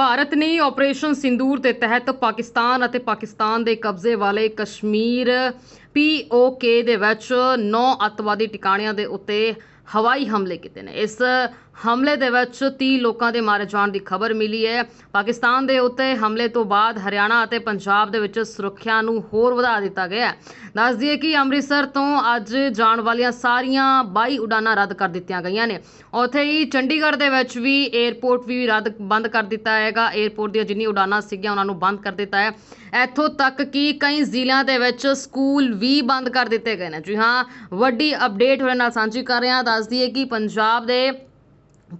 ਭਾਰਤ ਨੇ ਆਪਰੇਸ਼ਨ ਸਿੰਦੂਰ ਦੇ ਤਹਿਤ ਪਾਕਿਸਤਾਨ ਅਤੇ ਪਾਕਿਸਤਾਨ ਦੇ ਕਬਜ਼ੇ ਵਾਲੇ ਕਸ਼ਮੀਰ ਪੀਓਕੇ ਦੇ ਵਿੱਚ 9 ਅੱਤਵਾਦੀ ਟਿਕਾਣਿਆਂ ਦੇ ਉੱਤੇ ਹਵਾਈ ਹਮਲੇ ਕੀਤੇ ਨੇ। ਇਸ ਹਮਲੇ ਦੇ ਵਿੱਚ 30 ਲੋਕਾਂ ਦੇ ਮਾਰੇ ਜਾਣ ਦੀ ਖਬਰ ਮਿਲੀ ਹੈ। ਪਾਕਿਸਤਾਨ ਦੇ ਉੱਤੇ ਹਮਲੇ ਤੋਂ ਬਾਅਦ ਹਰਿਆਣਾ ਅਤੇ ਪੰਜਾਬ ਦੇ ਵਿੱਚ ਸੁਰੱਖਿਆ ਨੂੰ ਹੋਰ ਵਧਾ ਦਿੱਤਾ ਗਿਆ ਹੈ। ਦੱਸ ਦਈਏ ਕਿ ਅੰਮ੍ਰਿਤਸਰ ਤੋਂ ਅੱਜ ਜਾਣ ਵਾਲੀਆਂ ਸਾਰੀਆਂ 22 ਉਡਾਨਾਂ ਰੱਦ ਕਰ ਦਿੱਤੀਆਂ ਗਈਆਂ ਨੇ। ਉੱਥੇ ਹੀ ਚੰਡੀਗੜ੍ਹ ਦੇ ਵਿੱਚ ਵੀ 에ਅਰਪੋਰਟ ਵੀ ਰੱਦ ਬੰਦ ਕਰ ਦਿੱਤਾ ਹੈਗਾ। 에ਅਰਪੋਰਟ ਦੀਆਂ ਜਿੰਨੀ ਉਡਾਨਾਂ ਸੀਗੀਆਂ ਉਹਨਾਂ ਨੂੰ ਬੰਦ ਕਰ ਦਿੱਤਾ ਹੈ। ਇੱਥੋਂ ਤੱਕ ਕਿ ਕਈ ਜ਼ਿਲ੍ਹਿਆਂ ਦੇ ਵਿੱਚ ਸਕੂਲ ਵੀ ਬੰਦ ਕਰ ਦਿੱਤੇ ਗਏ ਨੇ। ਜੀ ਹਾਂ, ਵੱਡੀ ਅਪਡੇਟ ਤੁਹਾਡੇ ਨਾਲ ਸਾਂਝੀ ਕਰ ਰਹੇ। ਹਾਂ ਦੱਸ ਦਈਏ ਕਿ ਪੰਜਾਬ ਦੇ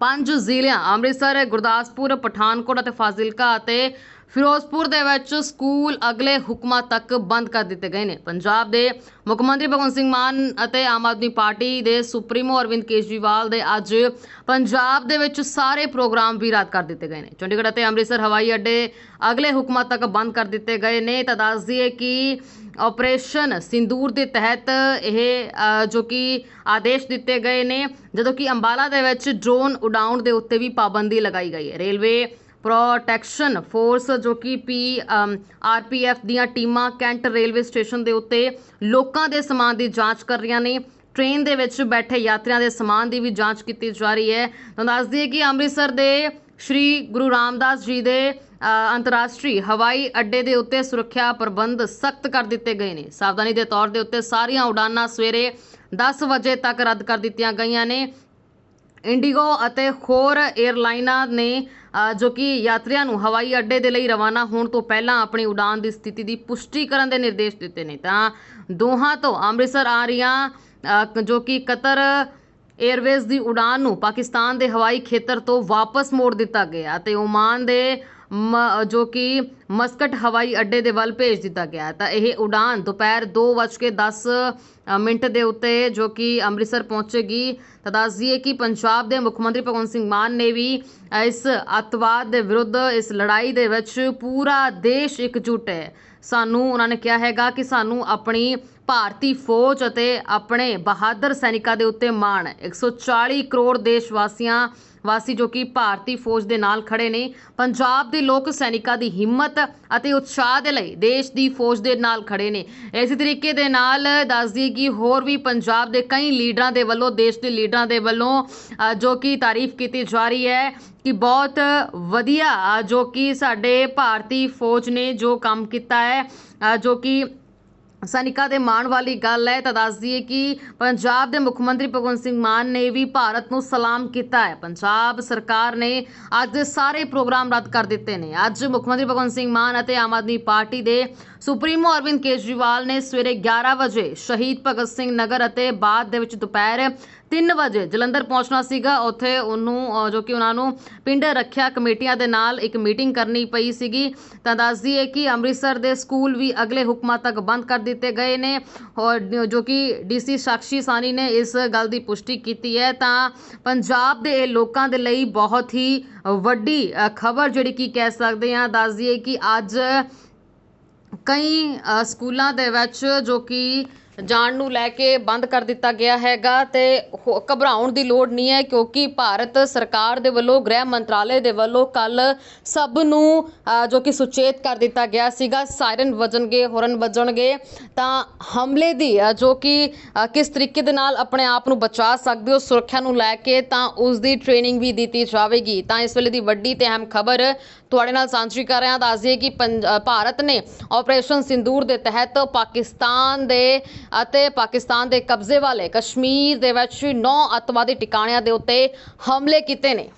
ਪੰਜ ਜ਼ਿਲ੍ਹਿਆਂ ਅੰਮ੍ਰਿਤਸਰ ਗੁਰਦਾਸਪੁਰ ਪਠਾਨਕੋਟ ਅਤੇ ਫਾਜ਼ਿਲਕਾ ਅਤੇ ਫਿਰੋਜ਼ਪੁਰ ਦੇ ਵਿੱਚ ਸਕੂਲ ਅਗਲੇ ਹੁਕਮਾਂ ਤੱਕ ਬੰਦ ਕਰ ਦਿੱਤੇ ਗਏ ਨੇ। ਪੰਜਾਬ ਦੇ ਮੁੱਖ ਮੰਤਰੀ ਭਗਵੰਤ ਸਿੰਘ ਮਾਨ ਅਤੇ ਆਮ ਆਦਮੀ ਪਾਰਟੀ ਦੇ ਸੁਪਰੀਮੋ ਅਰਵਿੰਦ ਕੇਜਰੀਵਾਲ ਦੇ ਅੱਜ ਪੰਜਾਬ ਦੇ ਵਿੱਚ ਸਾਰੇ ਪ੍ਰੋਗਰਾਮ ਵੀ ਰੱਦ ਕਰ ਦਿੱਤੇ ਗਏ ਨੇ। ਚੰਡੀਗੜ੍ਹ ਅਤੇ ਅੰਮ੍ਰਿਤਸਰ ਹਵਾਈ ਅੱਡੇ ਅਗਲੇ ਹੁਕਮਾਂ ਤੱਕ ਬੰਦ ਕਰ ਦਿੱਤੇ ਗਏ ਨੇ। ਤਾਂ ਦੱਸ ਦਈਏ ਕਿ ਆਪਰੇਸ਼ਨ ਸਿੰਦੂਰ ਦੇ ਤਹਿਤ ਇਹ ਜੋ ਕਿ ਆਦੇਸ਼ ਦਿੱਤੇ ਗਏ ਨੇ, ਜਦੋਂ ਕਿ ਅੰਬਾਲਾ ਦੇ ਵਿੱਚ ਡਰੋਨ ਉਡਾਉਣ ਦੇ ਉੱਤੇ ਵੀ ਪਾਬੰਦੀ ਲਗਾਈ ਗਈ ਹੈ। ਰੇਲਵੇ ਪ੍ਰੋਟੈਕਸ਼ਨ ਫੋਰਸ ਜੋ ਕਿ ਪੀ ਆਰਪੀਐਫ ਦੀਆਂ ਟੀਮਾਂ ਕੈਂਟ ਰੇਲਵੇ ਸਟੇਸ਼ਨ ਦੇ ਉੱਤੇ ਲੋਕਾਂ ਦੇ ਸਮਾਨ ਦੀ ਜਾਂਚ ਕਰ ਰਹੀਆਂ ਨੇ। ਟ੍ਰੇਨ ਦੇ ਵਿੱਚ ਬੈਠੇ ਯਾਤਰੀਆਂ ਦੇ ਸਮਾਨ ਦੀ ਵੀ ਜਾਂਚ ਕੀਤੀ ਜਾ ਰਹੀ ਹੈ। ਤਾਂ ਦੱਸ ਦਈਏ ਕਿ ਅੰਮ੍ਰਿਤਸਰ ਦੇ ਸ਼੍ਰੀ ਗੁਰੂ ਰਾਮਦਾਸ ਜੀ ਦੇ ਅੰਤਰਰਾਸ਼ਟਰੀ ਹਵਾਈ ਅੱਡੇ ਦੇ ਉੱਤੇ ਸੁਰੱਖਿਆ ਪ੍ਰਬੰਧ ਸਖਤ ਕਰ ਦਿੱਤੇ ਗਏ ਨੇ। ਸਾਵਧਾਨੀ ਦੇ ਤੌਰ ਦੇ ਉੱਤੇ ਸਾਰੀਆਂ ਉਡਾਨਾਂ ਸਵੇਰੇ 10 ਵਜੇ ਤੱਕ ਰੱਦ ਕਰ ਦਿੱਤੀਆਂ ਗਈਆਂ ਨੇ। ਇੰਡੀਗੋ ਅਤੇ ਹੋਰ ਏਅਰਲਾਈਨਾਂ ਨੇ ਜੋ ਕਿ ਯਾਤਰੀਆਂ ਨੂੰ ਹਵਾਈ ਅੱਡੇ ਦੇ ਲਈ ਰਵਾਨਾ ਹੋਣ ਤੋਂ ਪਹਿਲਾਂ ਆਪਣੀ ਉਡਾਨ ਦੀ ਸਥਿਤੀ ਦੀ ਪੁਸ਼ਟੀ ਕਰਨ ਦੇ ਨਿਰਦੇਸ਼ ਦਿੱਤੇ ਨੇ। ਤਾਂ ਦੋਹਾਂ ਤੋਂ ਅੰਮ੍ਰਿਤਸਰ ਆ ਰਹੀਆਂ ਜੋ ਕਿ ਕਤਰ 에ਅਰਵੇਜ਼ ਦੀ ਉਡਾਨ ਨੂੰ ਪਾਕਿਸਤਾਨ ਦੇ ਹਵਾਈ ਖੇਤਰ ਤੋਂ ਵਾਪਸ ਮੋੜ ਦਿੱਤਾ ਗਿਆ ਤੇ ਓਮਾਨ ਦੇ ਮ- ਜੋ ਕਿ ਮਸਕਟ ਹਵਾਈ ਅੱਡੇ ਦੇ ਵੱਲ ਭੇਜ ਦਿੱਤਾ ਗਿਆ। ਤਾਂ ਇਹ ਉਡਾਨ ਦੁਪਹਿਰ 2:10 ਮਿੰਟ ਦੇ ਉੱਤੇ ਜੋ ਕਿ ਅੰਮ੍ਰਿਤਸਰ ਪਹੁੰਚੇਗੀ। ਤਾਂ ਦੱਸ ਦਈਏ ਕਿ ਪੰਜਾਬ ਦੇ ਮੁੱਖ ਮੰਤਰੀ ਭਗਵੰਤ ਸਿੰਘ ਮਾਨ ਨੇ ਵੀ ਇਸ ਅੱਤਵਾਦ ਦੇ ਵਿਰੁੱਧ, ਇਸ ਲੜਾਈ ਦੇ ਵਿੱਚ ਪੂਰਾ ਦੇਸ਼ ਇਕਜੁੱਟ ਹੈ। ਸਾਨੂੰ, ਉਹਨਾਂ ਨੇ ਕਿਹਾ ਹੈਗਾ ਕਿ ਸਾਨੂੰ ਆਪਣੀ ਭਾਰਤੀ ਫੌਜ ਅਤੇ ਆਪਣੇ ਬਹਾਦਰ ਸੈਨਿਕਾਂ ਦੇ ਉੱਤੇ ਮਾਣ। ਹੈ 140 ਕਰੋੜ ਦੇਸ਼ ਵਾਸੀਆਂ ਵਾਸੀ ਜੋ ਕਿ ਭਾਰਤੀ ਫੌਜ ਦੇ ਨਾਲ ਖੜੇ ਨੇ, ਪੰਜਾਬ ਦੇ ਲੋਕ ਸੈਨਿਕਾਂ ਦੀ ਹਿੰਮਤ ਅਤੇ ਉਤਸ਼ਾਹ ਦੇ ਲਈ ਦੇਸ਼ ਦੀ ਫੌਜ ਦੇ ਨਾਲ ਖੜੇ ਨੇ। ਇਸੇ ਤਰੀਕੇ ਦੇ ਨਾਲ ਦੱਸ ਦਈਏ ਕਿ ਹੋਰ ਵੀ ਪੰਜਾਬ ਦੇ ਕਈ ਲੀਡਰਾਂ ਦੇ ਵੱਲੋਂ, ਦੇਸ਼ ਦੇ ਲੀਡਰਾਂ ਦੇ ਵੱਲੋਂ ਜੋ ਕਿ ਤਾਰੀਫ ਕੀਤੀ ਜਾ ਰਹੀ ਹੈ ਕਿ ਬਹੁਤ ਵਧੀਆ ਜੋ ਕਿ ਸਾਡੇ ਭਾਰਤੀ ਫੌਜ ਨੇ ਜੋ ਕੰਮ ਕੀਤਾ ਹੈ ਜੋ ਕਿ ਸੈਨਿਕਾਂ ਦੇ ਮਾਣ ਵਾਲੀ ਗੱਲ ਹੈ, ਤਾਂ ਦੱਸ ਦਈਏ ਕਿ ਪੰਜਾਬ ਦੇ ਮੁੱਖ ਮੰਤਰੀ ਭਗਵੰਤ ਸਿੰਘ ਮਾਨ ਨੇ ਵੀ ਭਾਰਤ ਨੂੰ ਸਲਾਮ ਕੀਤਾ ਹੈ। ਪੰਜਾਬ ਸਰਕਾਰ ਨੇ ਅੱਜ ਦੇ ਸਾਰੇ ਪ੍ਰੋਗਰਾਮ ਰੱਦ ਕਰ ਦਿੱਤੇ ਨੇ। ਅੱਜ ਮੁੱਖ ਮੰਤਰੀ ਭਗਵੰਤ ਸਿੰਘ ਮਾਨ ਅਤੇ ਆਮ ਆਦਮੀ ਪਾਰਟੀ ਦੇ ਸੁਪਰੀਮੋ ਅਰਵਿੰਦ ਕੇਜਰੀਵਾਲ ਨੇ ਸਵੇਰੇ 11 ਵਜੇ ਸ਼ਹੀਦ ਭਗਤ ਸਿੰਘ ਨਗਰ ਅਤੇ ਬਾਅਦ ਦੇ ਵਿੱਚ ਦੁਪਹਿਰ 3 ਵਜੇ ਜਲੰਧਰ ਪਹੁੰਚਣਾ ਸੀਗਾ। ਉੱਥੇ ਉਹਨੂੰ ਜੋ ਕਿ ਉਹਨਾਂ ਨੂੰ ਪਿੰਡ ਰੱਖਿਆ ਕਮੇਟੀਆਂ ਦੇ ਨਾਲ ਇੱਕ ਮੀਟਿੰਗ ਕਰਨੀ ਪਈ ਸੀਗੀ। ਤਾਂ ਦੱਸ ਦਈਏ ਕਿ ਅੰਮ੍ਰਿਤਸਰ ਦੇ ਸਕੂਲ ਵੀ ਅਗਲੇ ਹੁਕਮਾਂ ਤੱਕ ਬੰਦ ਕਰ ਦਿੱਤੇ ਗਏ ਨੇ ਔਰ ਜੋ ਕਿ ਡੀਸੀ ਸਾਕਸ਼ੀ ਸਾਨੀ ਨੇ ਇਸ ਗੱਲ ਦੀ ਪੁਸ਼ਟੀ ਕੀਤੀ ਹੈ। ਤਾਂ ਪੰਜਾਬ ਦੇ ਇਹ ਲੋਕਾਂ ਦੇ ਲਈ ਬਹੁਤ ਹੀ ਵੱਡੀ ਖਬਰ ਜਿਹੜੀ ਕਿ ਕਹਿ ਸਕਦੇ ਹਾਂ, ਦੱਸ ਦਈਏ ਕਿ ਅੱਜ ਕਈ ਸਕੂਲਾਂ ਦੇ ਵਿੱਚ ਜੋ ਕਿ ਜਾਣ ਨੂੰ ਲੈ ਕੇ ਬੰਦ ਕਰ ਦਿੱਤਾ ਗਿਆ ਹੈਗਾ ਤੇ ਹੋ- ਘਬਰਾਉਣ ਦੀ ਲੋੜ ਨਹੀਂ ਹੈ ਕਿਉਂਕਿ ਭਾਰਤ ਸਰਕਾਰ ਦੇ ਵੱਲੋਂ, ਗ੍ਰਹਿ ਮੰਤਰਾਲੇ ਦੇ ਵੱਲੋਂ ਕੱਲ ਸਭ ਨੂੰ ਜੋ ਕਿ ਸੁਚੇਤ ਕਰ ਦਿੱਤਾ ਗਿਆ ਸੀਗਾ, ਸਾਇਰਨ ਵੱਜਣਗੇ, ਹੌਰਨ ਵੱਜਣਗੇ। ਤਾਂ ਹਮਲੇ ਦੀ ਜੋ ਕਿ ਕਿਸ ਤਰੀਕੇ ਦੇ ਨਾਲ ਆਪਣੇ ਆਪ ਨੂੰ ਬਚਾ ਸਕਦੇ ਹੋ, ਸੁਰੱਖਿਆ ਨੂੰ ਲੈ ਕੇ ਤਾਂ ਉਸ ਦੀ ਟ੍ਰੇਨਿੰਗ ਵੀ ਦਿੱਤੀ ਜਾਵੇਗੀ। ਤਾਂ ਇਸ ਵੇਲੇ ਦੀ ਵੱਡੀ ਤੇ ਅਹਿਮ ਖਬਰ ਤੁਹਾਡੇ ਨਾਲ ਸਾਂਝੀ ਕਰ ਰਿਹਾ ਹਾਂ ਦੱਸ ਦਈਏ ਕਿ ਪੰਜ- ਭਾਰਤ ਨੇ ਆਪਰੇਸ਼ਨ ਸਿੰਦੂਰ ਦੇ ਤਹਿਤ ਪਾਕਿਸਤਾਨ ਦੇ ਅਤੇ ਪਾਕਿਸਤਾਨ ਦੇ ਕਬਜ਼ੇ ਵਾਲੇ ਕਸ਼ਮੀਰ ਦੇ ਵਿੱਚ 9 ਅੱਤਵਾਦੀ ਟਿਕਾਣਿਆਂ ਦੇ ਉੱਤੇ ਹਮਲੇ ਕੀਤੇ ਨੇ।